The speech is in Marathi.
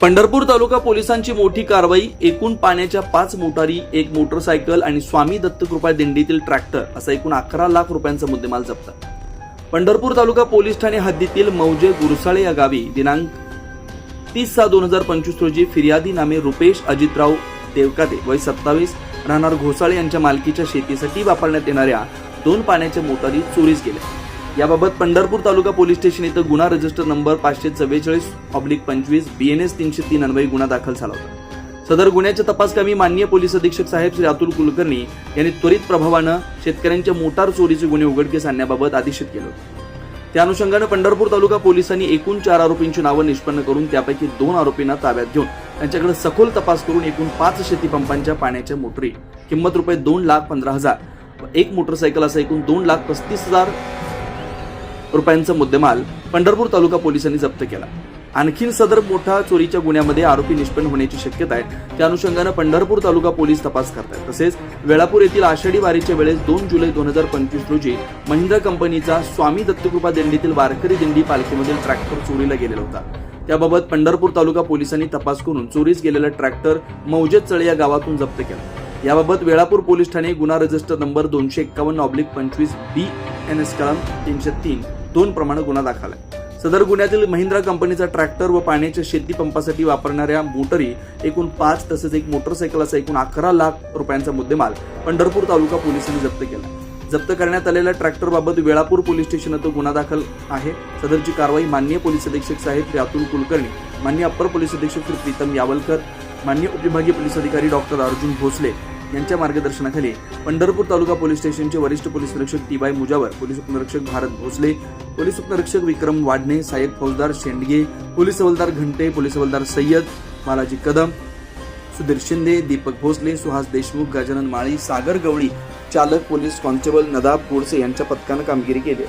पंढरपूर तालुका पोलिसांची मोठी कारवाई एकूण पाण्याच्या पाच मोटारी एक मोटरसायकल आणि स्वामी दत्तकृपा दिंडीतील ट्रॅक्टर असा एकूण अकरा लाख रुपयांचा मुद्देमाल जप्त. पंढरपूर तालुका पोलीस ठाणे हद्दीतील मौजे गुरसाळे या गावी दिनांक तीस सहा दोन हजार पंचवीस रोजी फिर्यादी नामे रुपेश अजितराव देवकाते वय सत्तावीस राहणार घोसाळे यांच्या मालकीच्या शेतीसाठी वापरण्यात येणाऱ्या दोन पाण्याच्या मोटारी चोरीस गेल्या. याबाबत पंढरपूर तालुका पोलीस स्टेशन इथं गुन्हा रजिस्टर नंबर पाचशे चव्वेचाळीस ऑब्लिक पंचवीस बी एन एस तीनशे तीन अन्वयी गुन्हा दाखल झाला होता. सदर गुन्ह्याच्या तपासकामी माननीय पोलीस अधीक्षक साहेब श्री अतुल कुलकर्णी यांनी त्वरित प्रभावानं शेतकऱ्यांच्या मोटार चोरीचे गुन्हे उघडकीस आणण्याबाबत आदेशित केलं होतं. त्या अनुषंगानं पंढरपूर तालुका पोलिसांनी एकूण चार आरोपींची नावं निष्पन्न करून त्यापैकी दोन आरोपींना ताब्यात घेऊन त्यांच्याकडे सखोल तपास करून एकूण पाच शेतीपंपांच्या पाण्याच्या मोटरी किंमत रुपये दोन लाख पंधरा हजार एक मोटरसायकल असा एकूण दोन लाख पस्तीस हजार रुपयांचा मुद्देमाल पंढरपूर तालुका पोलिसांनी जप्त केला. आणखीन सदर मोठा चोरीच्या गुन्ह्यामध्ये आरोपी निष्पन्न होण्याची शक्यता आहे. त्या अनुषंगानं पंढरपूर तालुका पोलीस तपास करतात तसेच वेळापूर येथील आषाढी वारीच्या वेळेस दोन जुलै दोन हजार पंचवीस रोजी महिंद्रा कंपनीचा स्वामी दत्तकृपा दिंडीतील वारकरी दिंडी पालखीमधील ट्रॅक्टर चोरीला गेलेला होता. त्याबाबत पंढरपूर तालुका पोलिसांनी तपास करून चोरीस गेलेला ट्रॅक्टर मौजे चळे या गावातून जप्त केला. याबाबत वेळापूर पोलीस ठाणे गुन्हा रजिस्टर नंबर दोनशे एक्कावन्न ऑब्लिक पंचवीस बी एन एस कलम तीनशे तीन दोन प्रमाणे गुन्हा दाखल आहे. सदर गुन्ह्यातील महिंद्रा कंपनीचा ट्रॅक्टर व पाण्याच्या शेती पंपासाठी वापरणाऱ्या मोटरी एकूण पाच तसेच एक मोटरसायकल असा एकूण अकरा लाख रुपयांचा मुद्देमाल पंढरपूर तालुका पोलिसांनी जप्त केला जप्त करण्यात आलेल्या ट्रॅक्टरबाबत वेळापूर पोलीस स्टेशनात गुन्हा दाखल आहे. सदरची कारवाई माननीय पोलीस अधीक्षक साहेब अतुल कुलकर्णी मान्य अप्पर पोलीस अधीक्षक श्री प्रीतम यावलकर मान्य उपविभागीय पोलीस अधिकारी डॉक्टर अर्जुन भोसले यांच्या मार्गदर्शनाखाली पंढरपूर तालुका पोलीस स्टेशनचे वरिष्ठ पोलीस निरीक्षक टीबाय मुजावर पोलीस उपनिरीक्षक भारत भोसले पोलीस उपनिरीक्षक विक्रम वाडणे सहाय्यक फौजदार शेंडगे पोलीस हवालदार घंटे पोलीस हवालदार सय्यद बालाजी कदम सुधीर शिंदे दीपक भोसले सुहास देशमुख गजानन माळी सागर गवळी चालक पोलीस कॉन्स्टेबल नदाब गोडसे यांच्या पथकानं कामगिरी केली.